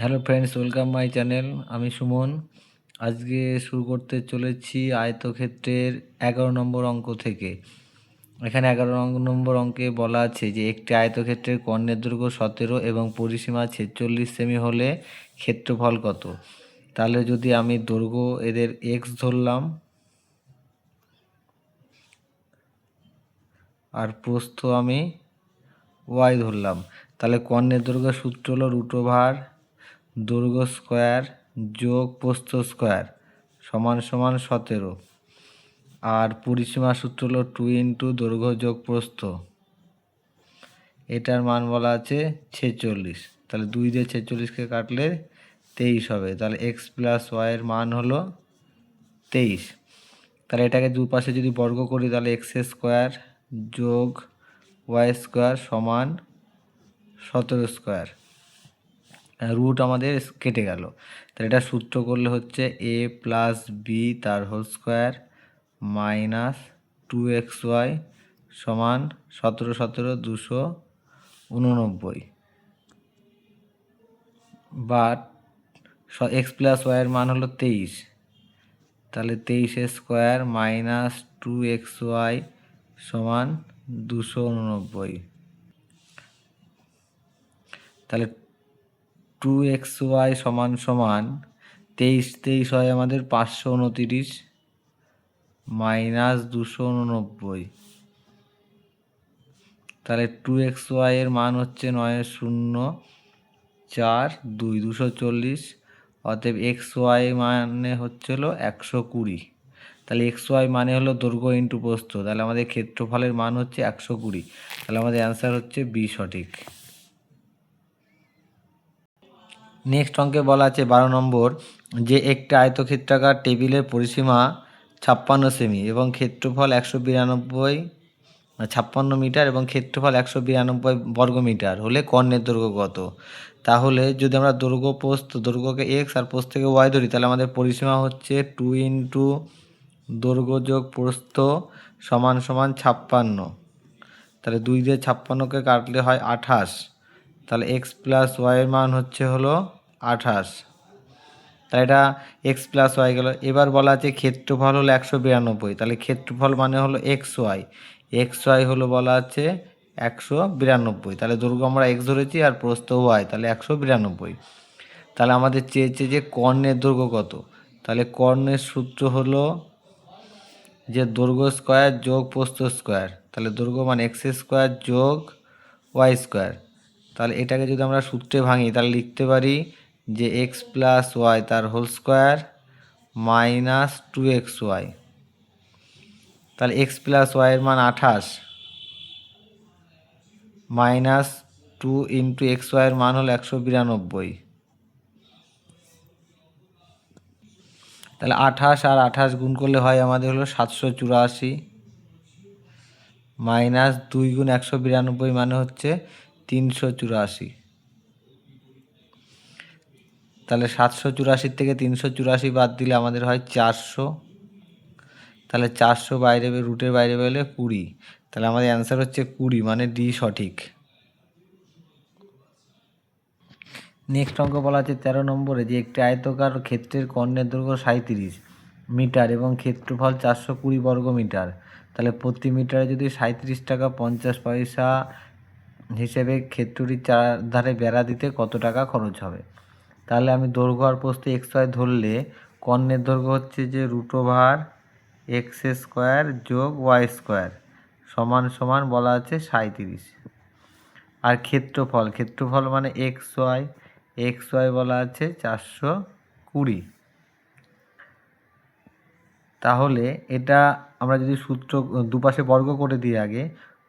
Hello friends welcome my channel আমি সুমন। আজকে শুরু করতে চলেছি আয়তক্ষেত্রের এগারো নম্বর অঙ্ক থেকে। এখানে এগারো নম্বর অঙ্কে বলা আছে যে, একটি আয়তক্ষেত্রের কর্ণের দৈর্ঘ্য সতেরো এবং পরিসীমা ছেচল্লিশ সেমি হলে ক্ষেত্রফল কত? তাহলে যদি আমি দৈর্ঘ্য এদের এক্স ধরলাম, আর প্রস্থ আমি ওয়াই ধরলাম, তাহলে কর্ণের দৈর্ঘ্য সূত্র হলো রুট ওভার দৈর্ঘ্য স্কোয়ার যোগ প্রস্থ স্কোয়ার সমান সমান সতেরো। আর পরিসীমা সূত্র হলো টু ইন্টু দৈর্ঘ্য যোগ প্রস্থ। এটার মান বলা আছে ছেচল্লিশ। তাহলে দুই দিয়ে ছেচল্লিশকে কাটলে তেইশ হবে। তাহলে এক্স প্লাস ওয়াইয়ের মান হলো তেইশ। তাহলে এটাকে দুপাশে যদি বর্গ করি, তাহলে এক্স স্কোয়ার যোগ ওয়াই স্কোয়ার সমান সতেরো স্কোয়ার। রুট আমাদের কেটে গেল। তাহলে এটা সূত্র করলে হচ্ছে এ প্লাস বি তার whole square minus two X Y সমান সতেরো সতেরো দুশো উননব্বই। বাট এক্স প্লাস ওয়াইয়ের মান হলো তেইশ। তাহলে তেইশে square minus two X Y সমান দুশো উননব্বই। তাহলে টু এক্স ওয়াই সমান সমান তেইশ তেইশ হয় আমাদের পাঁচশো উনতিরিশ মাইনাস দুশো উননব্বই। তাহলে টু এক্স ওয়াই এর মান হচ্ছে নয় শূন্য চার দুই দুশো চল্লিশ, অতএব এক্স ওয়াই মানে হচ্ছে হলো একশো কুড়ি। তাহলে এক্স ওয়াই মানে হলো দৈর্ঘ্য ইন্টু প্রস্থ, তাহলে আমাদের ক্ষেত্রফলের মান হচ্ছে একশো কুড়ি। তাহলে আমাদের অ্যান্সার হচ্ছে বি সঠিক। নেক্সট অঙ্কে বলা আছে বারো নম্বর, যে একটি আয়তক্ষেত্রাকার টেবিলের পরিসীমা ছাপ্পান্ন সেমি এবং ক্ষেত্রফল একশো বিরানব্বই ছাপ্পান্ন মিটার এবং ক্ষেত্রফল একশো বিরানব্বই বর্গ মিটার হলে কর্ণের দৈর্ঘ্য কত? তাহলে যদি আমরা দৈর্ঘ্য পোস্ত দৈর্ঘ্যকে এক্স আর পোস্ত থেকে ওয়াই ধরি, তাহলে আমাদের পরিসীমা হচ্ছে টু ইন্টু দৈর্ঘ্য যোগ প্রস্থ সমান সমান ছাপ্পান্ন। তাহলে দুই দিয়ে ছাপ্পান্নকে কাটলে হয় আঠাশ। তাহলে এক্স প্লাস ওয়াইয়ের মান হচ্ছে হলো আঠাশ। তাহলে এটা এক্স প্লাস ওয়াই গেল। এবার বলা আছে ক্ষেত্রফল হলো একশো বিরানব্বই। তাহলে ক্ষেত্রফল মানে হলো এক্স ওয়াই এক্স ওয়াই হলো বলা আছে একশো বিরানব্বই। তাহলে দুর্গ আমরা এক্স ধরেছি আর প্রস্থ ওয়াই তাহলে একশো বিরানব্বই। তাহলে আমাদের চেয়েছে যে কর্ণের দৈর্ঘ্য কত? তাহলে কর্ণের সূত্র হলো যে দৈর্ঘ্য স্কোয়ার যোগ প্রস্থ স্কোয়ার তাহলে দৈর্ঘ্য মানে এক্স স্কোয়ার যোগ ওয়াই স্কোয়ার তাহলে এটাকে যদি আমরা সূত্রে ভাঙি, তাহলে লিখতে পারি যে এক্স প্লাস ওয়াই তার whole square minus two X Y. তাহলে এক্স প্লাস ওয়াইয়ের মান আঠাশ। মাইনাস টু ইন্টু এক্স ওয়াইয়ের মান হলো একশো বিরানব্বই। তাহলে আঠাশ আর আঠাশ গুণ করলে হয় আমাদের হলো সাতশো চুরাশি। মাইনাস দুই গুণ একশো বিরানব্বই মানে হচ্ছে তিনশো চুরাশি। তাহলে সাতশো চুরাশির থেকে তিনশো চুরাশি বাদ দিলে আমাদের হয় চারশো। তাহলে চারশো বাইরে রুটের বাইরে বেরোলে কুড়ি। তাহলে আমাদের অ্যান্সার হচ্ছে কুড়ি মানে ডি সঠিক। নেক্সট অঙ্ক বলা আছে তেরো নম্বরে যে একটি আয়তকার ক্ষেত্রের কর্ণের দৈর্ঘ্য সাঁত্রিশ মিটার এবং ক্ষেত্রফল চারশো কুড়ি বর্গ মিটার। তাহলে প্রতি মিটারে যদি সাঁত্রিশ টাকা পঞ্চাশ পয়সা হিসেবে ক্ষেত্রটির চারধারে বেড়া দিতে কত টাকা খরচ হবে? তাহলে আমি দৈর্ঘ্য আর প্রস্থ এক্স ওয়াই ধরলে কর্ণের দৈর্ঘ্য হচ্ছে যে রুট ওভার এক্স স্কোয়ার যোগ ওয়াই স্কোয়ার সমান সমান বলা আছে সাঁত্রিশ আর ক্ষেত্রফল ক্ষেত্রফল মানে এক্স ওয়াই এক্স ওয়াই বলা আছে চারশো কুড়ি। তাহলে এটা আমরা যদি সূত্র দুপাশে বর্গ করে দিই আগে,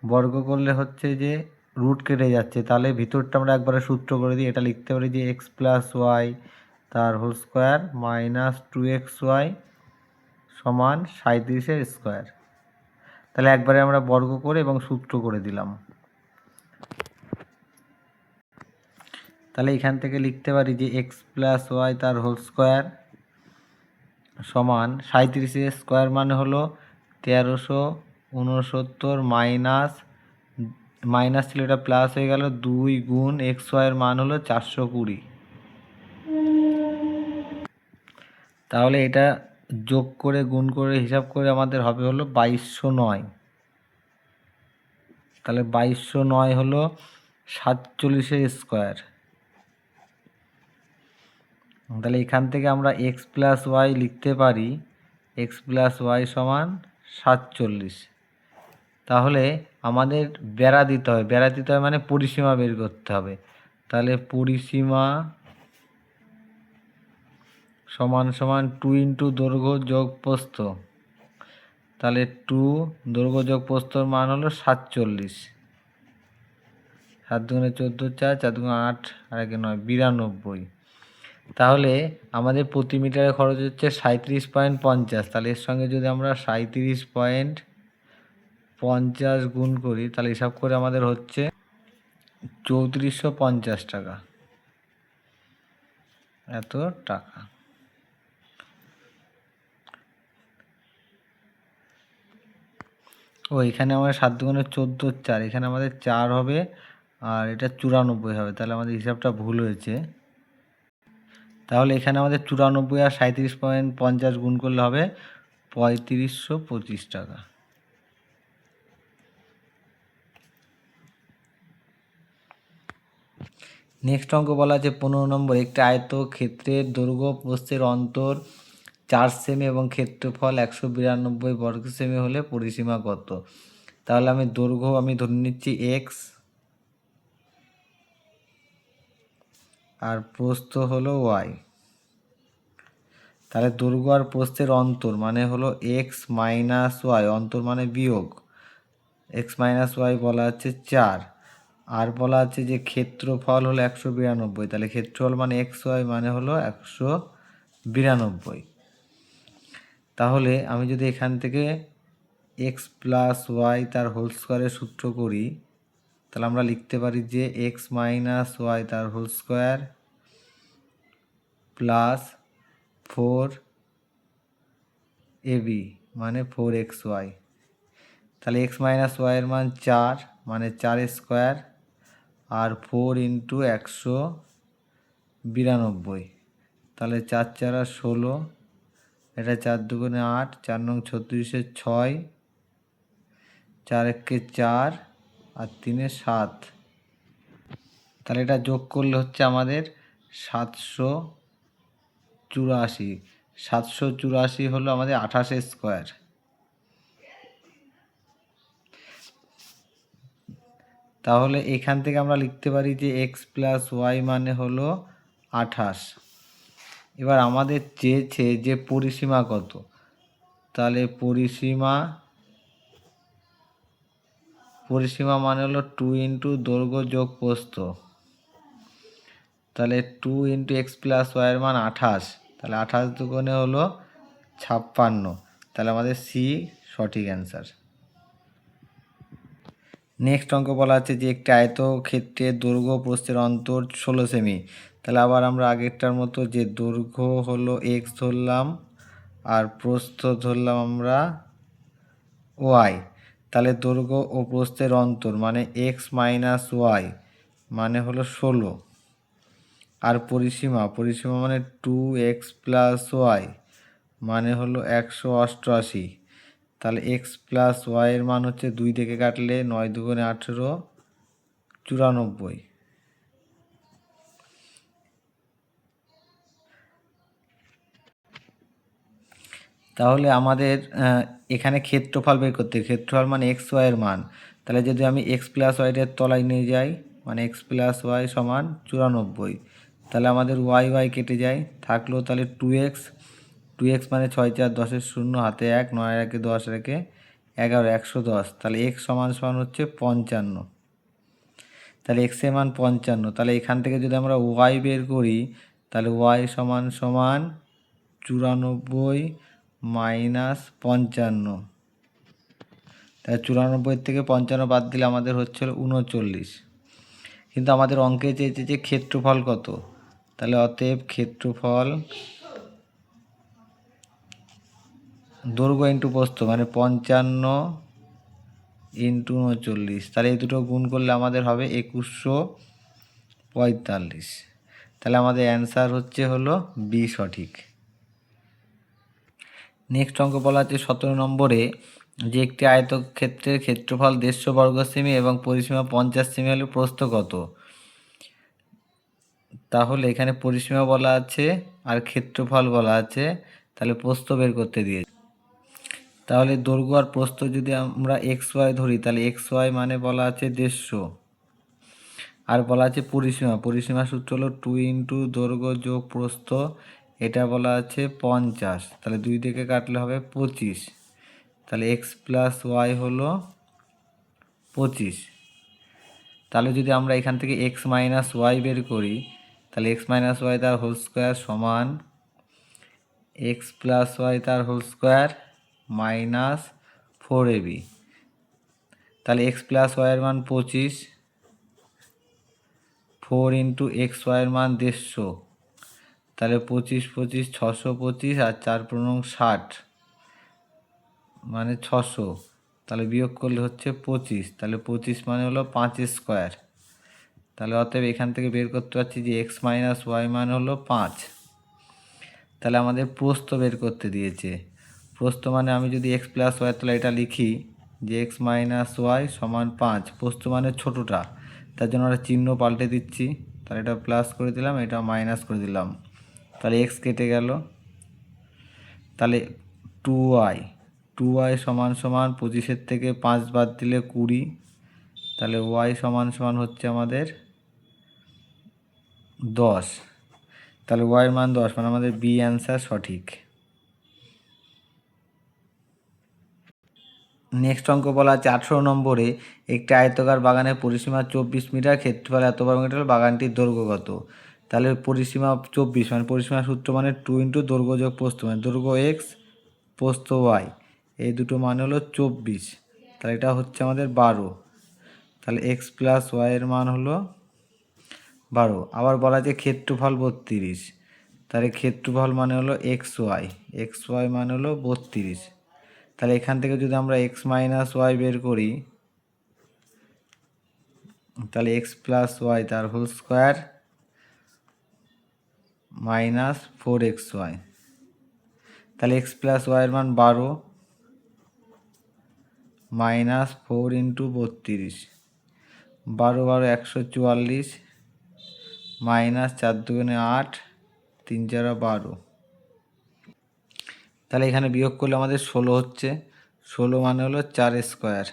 বর্গ করলে হচ্ছে যে রুট কেটে যাচ্ছে, তাহলে ভিতরটা আমরা একবারে সূত্র করে দিই, এটা লিখতে পারি যে এক্স প্লাস ওয়াই তার whole square minus two X Y সমান সাঁত্রিশের স্কোয়ার তাহলে একবারে আমরা বর্গ করে এবং সূত্র করে দিলাম। তাহলে এখান থেকে লিখতে পারি যে এক্স প্লাস ওয়াই তার হোল স্কোয়ার সমান সাঁত্রিশের স্কোয়ার মানে হলো তেরোশো উনসত্তর মাইনাস মাইনাস ছিল, এটা প্লাস হয়ে গেল দুই গুণ এক্স ওয়াইয়ের মান হলো চারশো কুড়ি। তাহলে এটা যোগ করে, গুণ করে, হিসাব করে আমাদের হবে হলো বাইশশো নয়। তাহলে বাইশশো নয় হলো সাতচল্লিশের স্কোয়ার তাহলে এখান থেকে আমরা এক্স প্লাস ওয়াই লিখতে পারি এক্স প্লাস ওয়াই সমান সাতচল্লিশ। তাহলে আমাদের বেড়া দিতে হবে। বেড়া দিতে হবে মানে পরিসীমা বের করতে হবে। তাহলে পরিসীমা সমান সমান টু ইন্টু দৈর্ঘ্য যোগ প্রস্থ। তাহলে টু দৈর্ঘ্য যোগ প্রস্থর মান হলো সাতচল্লিশ। সাত দুগুণে চোদ্দ চার চার দুগুণে আট, আর একে নয়, বিরানব্বই। তাহলে আমাদের প্রতি মিটারে খরচ হচ্ছে সাঁত্রিশ পয়েন্ট পঞ্চাশ। তাহলে এর সঙ্গে যদি আমরা সাঁত্রিশ পয়েন্ট পঞ্চাশ গুণ করি, তাহলে হিসাব করে আমাদের হচ্ছে চৌত্রিশশো পঞ্চাশ টাকা। এত টাকা। ও, এখানে আমাদের সাত দুগুণে চোদ্দ চার, এখানে আমাদের চার হবে, আর এটা চুরানব্বই হবে, তাহলে আমাদের হিসাবটা ভুল হয়েছে। তাহলে এখানে আমাদের চুরানব্বই আর সাঁত্রিশ পয়েন্ট পঞ্চাশ গুণ করলে হবে পঁয়ত্রিশশো পঁচিশ টাকা। নেক্সট অঙ্ক বলা আছে পনেরো নম্বর। একটি আয়ত ক্ষেত্রের দৈর্ঘ্য প্রস্থের অন্তর চার সেমি এবং ক্ষেত্রফল একশো বিরানব্বই বর্গ সেমি হলে পরিসীমা কত? তাহলে আমি দৈর্ঘ্য আমি ধরে নিচ্ছি এক্স আর প্রস্থ হলো ওয়াই তাহলে দৈর্ঘ্য আর প্রস্থের অন্তর মানে হলো এক্স মাইনাস ওয়াই অন্তর মানে বিয়োগ। এক্স মাইনাস ওয়াই বলা হচ্ছে চার। আর বলা আছে যে ক্ষেত্রফল হলো একশো বিরানব্বই। তাহলে ক্ষেত্রফল মানে এক্স ওয়াই মানে হলো একশো বিরানব্বই। তাহলে আমি যদি এখান থেকে এক্স প্লাস ওয়াই তার হোল স্কোয়ারের সূত্র করি, তাহলে আমরা লিখতে পারি যে এক্স মাইনাস ওয়াই তার whole square plus four A B মানে ফোর এক্স ওয়াই। তাহলে এক্স মাইনাস ওয়াইয়ের মান চার মানে চার স্কোয়ার আর ফোর ইন্টু একশো বিরানব্বই। তাহলে চার চারা ষোলো, এটা চার দুগুণে আট, চার নং ছত্রিশে ছয়, চার একে চার, আর তিনে সাত। তাহলে এটা যোগ করলে হচ্ছে আমাদের সাতশো চুরাশি। সাতশো চুরাশি হলো আমাদের আঠাশে স্কোয়ার তাহলে এখান থেকে আমরা লিখতে পারি যে এক্স প্লাস ওয়াই মানে হলো আঠাশ। এবার আমাদের চেয়েছে যে পরিসীমা কত? তাহলে পরিসীমা পরিসীমা মানে হলো টু ইন্টু দৈর্ঘ্য যোগ প্রস্থ। তাহলে টু ইন্টু এক্স প্লাস ওয়াইয়ের মান আঠাশ। তাহলে আঠাশ দুগুণে হলো ছাপ্পান্ন। তাহলে আমাদের সি সঠিক অ্যান্সার নেক্সট অঙ্ক বলা আছে যে একটি আয়ত ক্ষেত্রে দৈর্ঘ্য প্রস্থের অন্তর ষোলো সেমি তাহলে আবার আমরা আগেরটার মতো যে দৈর্ঘ্য হলো এক্স ধরলাম আর প্রস্থ ধরলাম আমরা ওয়াই তাহলে দৈর্ঘ্য ও প্রস্থের অন্তর মানে এক্স মাইনাস ওয়াই মানে হলো ষোলো। আর পরিসীমা পরিসীমা মানে টু এক্স প্লাস ওয়াই মানে হলো একশো অষ্টআশি। তাহলে এক্স প্লাস ওয়াইয়ের মান হচ্ছে দুই থেকে কাটলে নয় দুগুণে আঠেরো, চুরানব্বই। তাহলে আমাদের এখানে ক্ষেত্রফল বের করতে ক্ষেত্রফল মানে এক্স ওয়াইয়ের মান। তাহলে যদি আমি এক্স প্লাস ওয়াইয়ের তলায় নিয়ে যাই মানে এক্স প্লাস ওয়াই সমান চুরানব্বই, তাহলে আমাদের ওয়াই ওয়াই কেটে যায়। থাকল তাহলে টু এক্স টু এক্স মানে ছয় চার দশের শূন্য, হাতে এক নয় একে দশ রেখে এগারো, একশো দশ। তাহলে এক্স সমান সমান হচ্ছে পঞ্চান্ন। তাহলে এক্সের মান পঞ্চান্ন। তাহলে এখান থেকে যদি আমরা ওয়াই বের করি, তাহলে ওয়াই সমান সমান চুরানব্বই মাইনাস পঞ্চান্ন। তাহলে চুরানব্বই থেকে পঞ্চান্ন বাদ দিলে আমাদের হচ্ছে উনচল্লিশ। কিন্তু আমাদের অঙ্কে চেয়েছে যে ক্ষেত্রফল কত? তাহলে অতএব ক্ষেত্রফল দৈর্ঘ্য ইন্টু প্রস্থ মানে পঞ্চান্ন ইন্টু উনচল্লিশ। তাহলে এই দুটো গুণ করলে আমাদের হবে একুশশো পঁয়তাল্লিশ। তাহলে আমাদের অ্যান্সার হচ্ছে হলো বি সঠিক। নেক্সট অঙ্ক বলা আছে সতেরো নম্বরে যে একটি আয়তক্ষেত্রের ক্ষেত্রফল দেড়শো বর্গ সেমি এবং পরিসীমা পঞ্চাশ সেমি হলে প্রস্থ কত? তাহলে এখানে পরিসীমা বলা আছে আর ক্ষেত্রফল বলা আছে, তাহলে প্রস্থ বের করতে দিয়েছে। তাহলে দৈর্ঘ্য আর প্রস্থ যদি আমরা এক্স ওয়াই ধরি, তাহলে এক্স ওয়াই মানে বলা আছে দেড়শো। আর বলা আছে পরিসীমা। পরিসীমা সূত্র হলো টু ইন্টু দৈর্ঘ্য যোগ প্রস্থ, এটা বলা আছে পঞ্চাশ। তাহলে দুই দিকে কাটলে হবে পঁচিশ। তাহলে এক্স প্লাস ওয়াই হলো পঁচিশ। তাহলে যদি আমরা এখান থেকে এক্স মাইনাস ওয়াই বের করি, তাহলে এক্স মাইনাস ওয়াই তার হোল স্কোয়ার সমান এক্স প্লাস ওয়াই তার whole square minus four A B তাহলে এক্স প্লাস ওয়াইয়ের মান পঁচিশ, ফোর ইন্টু এক্স ওয়াইয়ের মান দেড়শো। তাহলে পঁচিশ পঁচিশ, ছশো পঁচিশ আর চার পনেরো ষাট মানে ছশো। তাহলে বিয়োগ করলে হচ্ছে পঁচিশ, তাহলে পঁচিশ মানে হলো পাঁচ স্কোয়ার। তাহলে অতএব এখান থেকে বের করতে পারছি যে এক্স মাইনাস ওয়াই মানে হলো পাঁচ। তাহলে আমাদের প্রস্থ বের করতে দিয়েছে। প্রস্থ মানে আমি যদি এক্স প্লাস ওয়াই তাহলে এটা লিখি যে এক্স মাইনাস ওয়াই সমান পাঁচ। প্রস্থ মানে ছোটোটা। তার জন্য আমরা চিহ্ন পাল্টে দিচ্ছি। তাহলে এটা প্লাস করে দিলাম, এটা মাইনাস করে দিলাম। তাহলে এক্স কেটে গেল। তাহলে টু ওয়াই টু ওয়াই সমান সমান পঁচিশের থেকে পাঁচ বাদ দিলে কুড়ি। তাহলে ওয়াই সমান সমান হচ্ছে আমাদের দশ। তাহলে ওয়াইয়ের মান দশ মানে আমাদের বি অ্যান্সার সঠিক। নেক্সট অঙ্ক বলা আছে আঠেরো নম্বরে একটি আয়তকার বাগানের পরিসীমা চব্বিশ মিটার, ক্ষেত্রফল এত বর্গ মিটার বাগানটির দৈর্ঘ্য কত? তাহলে পরিসীমা চব্বিশ মানে পরিসীমা সূত্র মানে টু ইন্টু দৈর্ঘ্য যোগ প্রস্থ মানে দৈর্ঘ্য এক্স প্রস্থ ওয়াই এই দুটো মান হলো চব্বিশ। তাহলে এটা হচ্ছে আমাদের বারো। তাহলে এক্স প্লাস ওয়াইয়ের মান হলো বারো। আবার বলা আছে ক্ষেত্রফল বত্রিশ। তাহলে ক্ষেত্রফল মানে হলো এক্স ওয়াই এক্স ওয়াই মানে হলো বত্রিশ। তাহলে এখান থেকে যদি আমরা এক্স মাইনাস ওয়াই বের করি, তাহলে এক্স প্লাস ওয়াই তার whole square minus four X Y তাহলে এক্স প্লাস ওয়াইয়ের মান বারো মাইনাস ফোর ইন্টু বত্রিশ। বারো বারো একশো চুয়াল্লিশ মাইনাস চার দুগুণে আট, তিন চারা বারো। তাহলে এখানে বিয়োগ করলে আমাদের ষোলো হচ্ছে। ষোলো মানে হলো চার স্কোয়ার।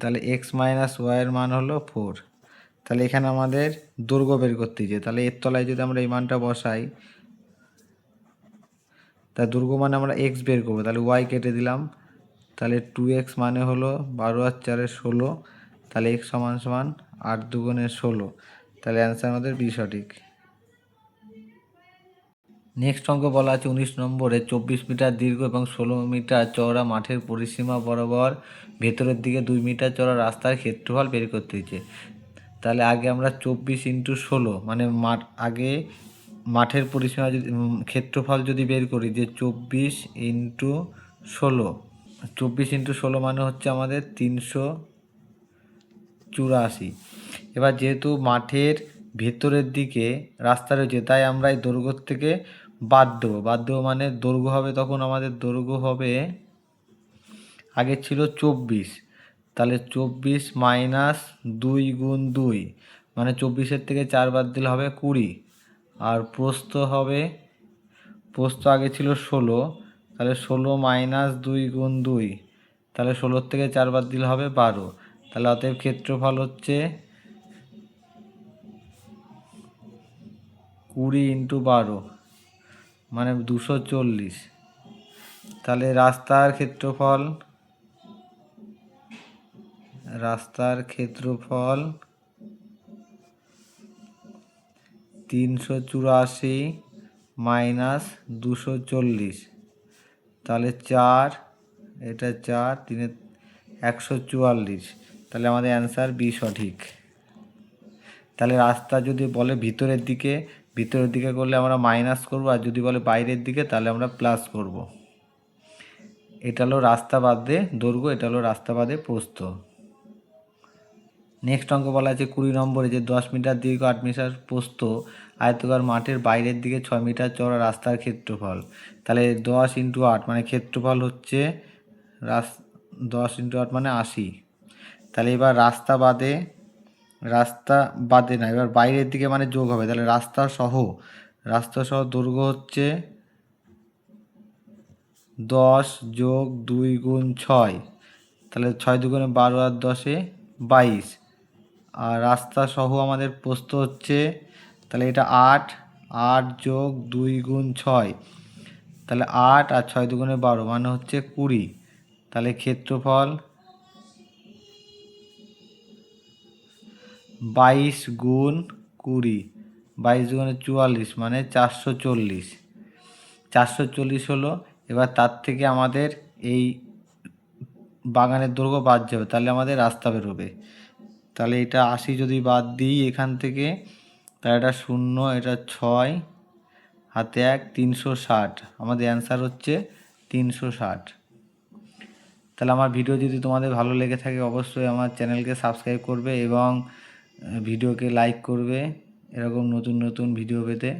তাহলে এক্স মাইনাস ওয়াইয়ের মান হলো ফোর তাহলে এখানে আমাদের দৈর্ঘ্য বের করতে যে তাহলে এর তলায় যদি আমরা এই মানটা বসাই, তা দৈর্ঘ্য মানে আমরা এক্স বের করব। তাহলে ওয়াই কেটে দিলাম। তাহলে টু এক্স মানে হলো বারো আর চারে ষোলো। তাহলে এক্স সমান সমান আট দুগুণে ষোলো। তাহলে অ্যান্সার আমাদের বি সঠিক। নেক্সট অঙ্ক বলা আছে উনিশ নম্বরে, চব্বিশ মিটার দীর্ঘ এবং ষোলো মিটার চওড়া মাঠের পরিসীমা বরাবর ভেতরের দিকে দুই মিটার চওড়া রাস্তার ক্ষেত্রফল বের করতে হয়েছে। তাহলে আগে আমরা চব্বিশ ইন্টু ষোলো মানে মাঠ, আগে মাঠের পরিসীমা যদি ক্ষেত্রফল যদি বের করি যে চব্বিশ ইন্টু ষোলো, চব্বিশ ইন্টু ষোলো মানে হচ্ছে আমাদের তিনশো চুরাশি। এবার যেহেতু মাঠের ভেতরের দিকে রাস্তা রয়েছে, তাই আমরা এই দৈর্ঘ্য থেকে বাদ দেবো বাদ মানে দৈর্ঘ্য হবে তখন আমাদের দৈর্ঘ্য হবে, আগে ছিল চব্বিশ। তাহলে চব্বিশ মাইনাস দুই গুণ দুই মানে চব্বিশের থেকে চার বাদ দিলে হবে কুড়ি। আর প্রস্থ হবে, প্রস্থ আগে ছিল ষোলো, তাহলে ষোলো মাইনাস দুই গুণ দুই, তাহলে ষোলোর থেকে চার বাদ দিলে হবে বারো। তাহলে অতএব ক্ষেত্রফল হচ্ছে কুড়ি ইন্টু বারো। মানে দুশো চল্লিশ। তাহলে রাস্তার ক্ষেত্রফল রাস্তার ক্ষেত্রফল তিনশো চুরাশি মাইনাস দুশো চল্লিশ। তাহলে চার, এটা চার, তিনে একশো চুয়াল্লিশ। তাহলে আমাদের অ্যান্সার বি সঠিক। তাহলে রাস্তা যদি বলে ভিতরের দিকে ভিতরের দিকে করলে আমরা মাইনাস করব, আর যদি বলে বাইরের দিকে, তাহলে আমরা প্লাস করব। এটা হলো রাস্তা বাদে দৈর্ঘ্য, এটা হলো রাস্তা বাদে প্রস্থ। নেক্সট অঙ্ক বলা আছে কুড়ি নম্বরে যে দশ মিটার দীর্ঘ আট মিটার প্রস্থ, আয়তকার মাঠের বাইরের দিকে ছয় মিটার চওড়া রাস্তার ক্ষেত্রফল। তাহলে দশ ইন্টু আট মানে ক্ষেত্রফল হচ্ছে রাস দশ ইন্টু আট মানে আশি। তাহলে এবার রাস্তা বাদে রাস্তা বাদে না। এবার বাইরের দিকে মানে যোগ হবে। তাহলে রাস্তা সহ রাস্তা সহ দৈর্ঘ্য হচ্ছে দশ যোগ দুই গুণ ছয়। তাহলে ছয় দুগুণে বারো আর দশে বাইশ। আর রাস্তা সহ আমাদের প্রস্থ হচ্ছে, তাহলে এটা আট আট যোগ দুই গুণ ছয়। তাহলে আট আর ছয় দুগুণে বারো মানে হচ্ছে কুড়ি। তাহলে ক্ষেত্রফল বাইশ গুণ কুড়ি, বাইশ গুণে চুয়াল্লিশ মানে চারশো চল্লিশ। চারশো চল্লিশ হলো, এবার তার থেকে আমাদের এই বাগানের দৈর্ঘ্য বাদ যাবে, তাহলে আমাদের রাস্তা বেরোবে। তাহলে এটা আশি যদি বাদ দিই এখান থেকে, তাহলে এটা শূন্য, এটা ছয়, হাতে এক, তিনশো ষাট। আমাদের অ্যান্সার হচ্ছে তিনশো ষাট। তাহলে আমার ভিডিও যদি তোমাদের ভালো লেগে থাকে, অবশ্যই আমার চ্যানেলকে সাবস্ক্রাইব করবে এবং ভিডিওকে লাইক করবে এরকম নতুন নতুন ভিডিও পেতে।